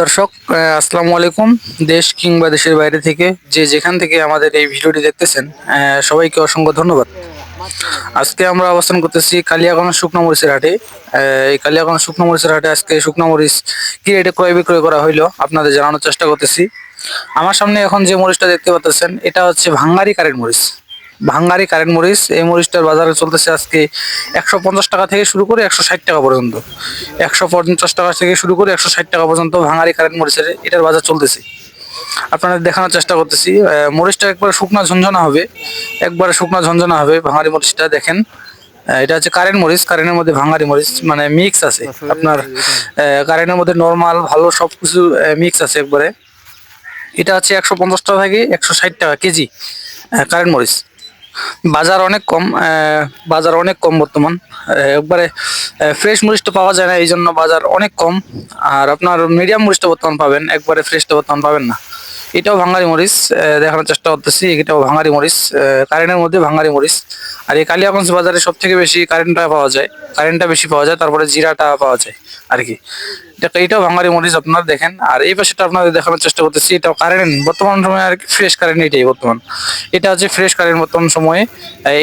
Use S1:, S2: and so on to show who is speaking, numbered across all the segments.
S1: দর্শক আসসালামু আলাইকুম। দেশ কিংবা দেশের বাইরে থেকে যে যেখান থেকে আমাদের এই ভিডিওটি দেখতেছেন সবাইকে অসংখ্য ধন্যবাদ। আজকে আমরা অবস্থান করতেছি কালিয়াগঞ্জ শুকনো মরিচের হাটে এই কালিয়াগঞ্জ শুকনো মরিচের হাটে আজকে শুকনো মরিচ কি রেটে ক্রয় বিক্রয় করা হইল আপনাদের জানানোর চেষ্টা করতেছি। আমার সামনে এখন যে মরিচটা দেখতে পাচ্ছেন এটা হচ্ছে ভাঙ্গারি কারেন্ট মরিচ। ভাঙ্গারি কারেন্ট মরিচ এই মরিচটার বাজারে চলতেছে আজকে একশো পঞ্চাশ টাকা থেকে শুরু করে একশো ষাট টাকা পর্যন্ত। একশো পঞ্চাশ টাকা থেকে শুরু করে একশো ষাট টাকা পর্যন্ত ভাঙ্গারি কারেন্ট মরিচের এটার বাজার চলতেছে। আপনাদের দেখানোর চেষ্টা করতেছি মরিচটা একবারে শুকনা ঝঞ্ঝনা হবে একবারে শুকনা ঝঞ্ঝনা হবে ভাঙারি মরিচটা দেখেন। এটা হচ্ছে কারেন্ট মরিচ কারেন্টের মধ্যে ভাঙারি মরিচ মানে মিক্স আছে। আপনার কারেন্টের মধ্যে নর্মাল ভালো সব কিছু মিক্স আছে একবারে। এটা হচ্ছে একশো পঞ্চাশ টাকা থেকে একশো ষাট টাকা কেজি কারেন্ট মরিচ। বাজার অনেক কম বাজার অনেক কম বর্তমান। একবারে ফ্রেশ মরিচটা পাওয়া যায় না, এই জন্য বাজার অনেক কম। আর আপনার মিডিয়াম মরিচটা বর্তমান পাবেন, একবারে ফ্রেশটা বর্তমান পাবেন না। এটাও ভাঙারি মরিচ দেখানোর চেষ্টা করতেছি, এটাও ভাঙারি মরিচ কারেন্টের মধ্যে ভাঙারি মরিচ। আর এই কালিয়াগঞ্জ বাজারে সব থেকে বেশি কারেন্টটা পাওয়া যায় কারেন্টটা বেশি পাওয়া যায়, তারপরে জিরাটা পাওয়া যায়, আর কি। এটাও ভাঙারি মরিচ আপনারা দেখেন। আর এই পাশেটা আপনাদের দেখানোর চেষ্টা করতেছি, এটাও কারেন্ট বর্তমান সময়ে আর ফ্রেশ কারেন্ট এটাই বর্তমান। এটা হচ্ছে ফ্রেশ কারেন্ট বর্তমান সময়ে।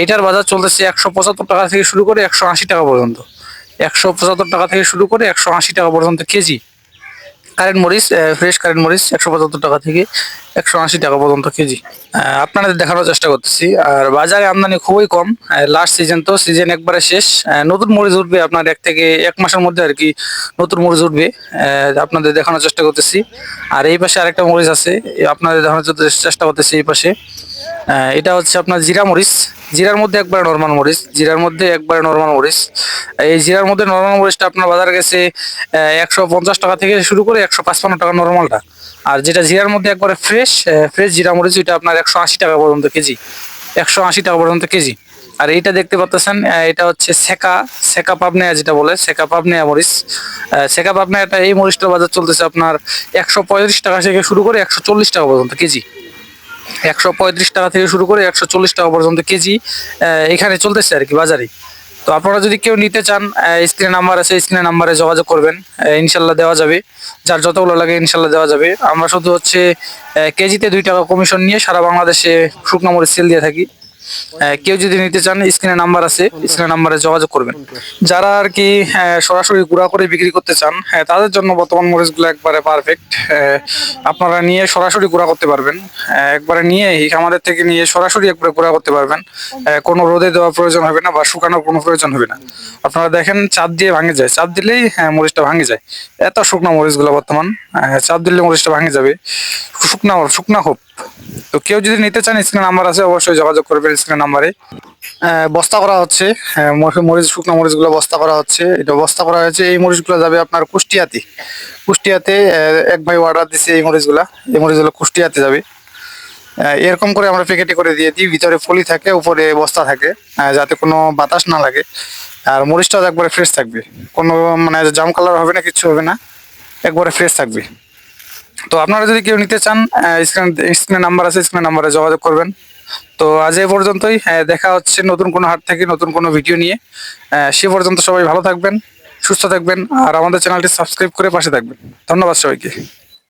S1: এটার বাজার চলতেছে একশো পঁচাত্তর টাকা থেকে শুরু করে একশো আশি টাকা পর্যন্ত। একশো পঁচাত্তর টাকা থেকে শুরু করে একশো আশি টাকা পর্যন্ত কেজি। কারেন্ট মরিচ ফ্রেশ কারেন্ট মরিচ একশো পঁচাত্তর টাকা থেকে একশো আশি টাকা পর্যন্ত কেজি। আপনাদের দেখানোর চেষ্টা করতেছি। আর বাজারে আমদানি খুবই কম। লাস্ট সিজন তো সিজন একবারে শেষ। নতুন মরিচ উঠবে আপনার এক থেকে এক মাসের মধ্যে আর কি নতুন মরিচ উঠবে। আপনাদের দেখানোর চেষ্টা করতেছি। আর এই পাশে আরেকটা মরিচ আছে আপনাদের দেখানোর চেষ্টা করতেছি এই পাশে। এটা হচ্ছে আপনার জিরা মরিচ। জিরার মধ্যে একবারে নর্মাল মরিচ। জিরার মধ্যে একবারে নর্মাল মরিচ। এই জিরার মধ্যে নর্মাল মরিচটা আপনার বাজারে গেছে একশো পঞ্চাশ টাকা থেকে শুরু করে একশো পাঁচপান্ন টাকা নর্মালটা আর যেটা জিরার মধ্যে একবারে ফ্রেশ ফ্রেশ জিরা মরিচ ওইটা আপনার একশো আশি টাকা পর্যন্ত কেজি, একশো আশি টাকা পর্যন্ত কেজি। আর এইটা দেখতে পাচ্ছেন এটা হচ্ছে সেকা সেকা পাবনেয়া যেটা বলে, সেকা পাবনেয়া মরিচ। সেকা পাবনেয়া এটা এই মরিচটার বাজার চলতেছে আপনার একশো পঁয়ত্রিশ টাকা থেকে শুরু করে একশো চল্লিশ টাকা পর্যন্ত কেজি। একশো পঁয়ত্রিশ টাকা থেকে শুরু করে একশো চল্লিশ টাকা পর্যন্ত কেজি এখানে চলতেছে আর কি বাজারে। তো আপনারা যদি কেউ নিতে চান স্ক্রিনে নাম্বার আছে স্ক্রিনে নাম্বারে যোগাযোগ করবেন। ইনশাল্লাহ দেওয়া যাবে। যার যতগুলো লাগে ইনশাল্লাহ দেওয়া যাবে। আমরা শুধু হচ্ছে কেজিতে দুই টাকা কমিশন নিয়ে সারা বাংলাদেশে শুকনো মরিচ সেল দিয়ে থাকি। কেউ যদি নিতে চান স্ক্রিনে নাম্বার আছে স্ক্রিনে নাম্বারে যোগাযোগ করবেন। যারা আর কি সরাসরি গুঁড়া করে বিক্রি করতে চান হ্যাঁ তাদের জন্য বর্তমান মরিচগুলো একবারে পারফেক্ট আপনারা নিয়ে সরাসরি গুঁড়া করতে পারবেন। একবারে নিয়ে আমাদের থেকে নিয়ে সরাসরি একবারে গুঁড়া করতে পারবেন। কোনো রোদে দেওয়া প্রয়োজন হবে না বা শুকানোর কোনো প্রয়োজন হবে না। আপনারা দেখেন চাপ দিয়ে ভাঙে যায়। চাপ দিলেই হ্যাঁ, মরিচটা ভাঙে যায়। এত শুকনো মরিচগুলো বর্তমান। চাপ দিলে মরিচটা ভাঙে যাবে। শুকনা শুকনা খুব। তো কেউ যদি নিতে চান স্ক্রিনে নাম্বার আছে, অবশ্যই যোগাযোগ করবেন স্ক্রিনে নাম্বারে। বস্তা করা হচ্ছে। মরিচ শুকনো মরিচগুলো বস্তা করা হচ্ছে। এটা বস্তা করা হয়েছে। এই মরিচগুলো যাবে আপনার কুষ্টিয়াতে। কুষ্টিয়াতে এক ভাই অর্ডার দিছে এই মরিচগুলা। এই মরিচগুলো কুষ্টিয়াতে যাবে। এরকম করে আমরা প্যাকেটে করে দিয়ে দিই। ভিতরে ফলি থাকে, উপরে বস্তা থাকে যাতে কোনো বাতাস না লাগে। আর মরিচটা একবারে ফ্রেশ থাকবে। কোনো মানে জাম কালার হবে না, কিছু হবে না। একবারে ফ্রেশ থাকবে। তো আপনারা যদি কেউ নিতে চান স্ক্রিন নাম্বার আছে, স্ক্রিনে নাম্বারে যোগাযোগ করবেন। তো আজ এ পর্যন্তই দেখা হচ্ছে নতুন কোনো হাট থেকে নতুন কোনো ভিডিও নিয়ে। সে পর্যন্ত সবাই ভালো থাকবেন, সুস্থ থাকবেন, আর আমাদের চ্যানেলটি সাবস্ক্রাইব করে পাশে থাকবেন। ধন্যবাদ সবাইকে।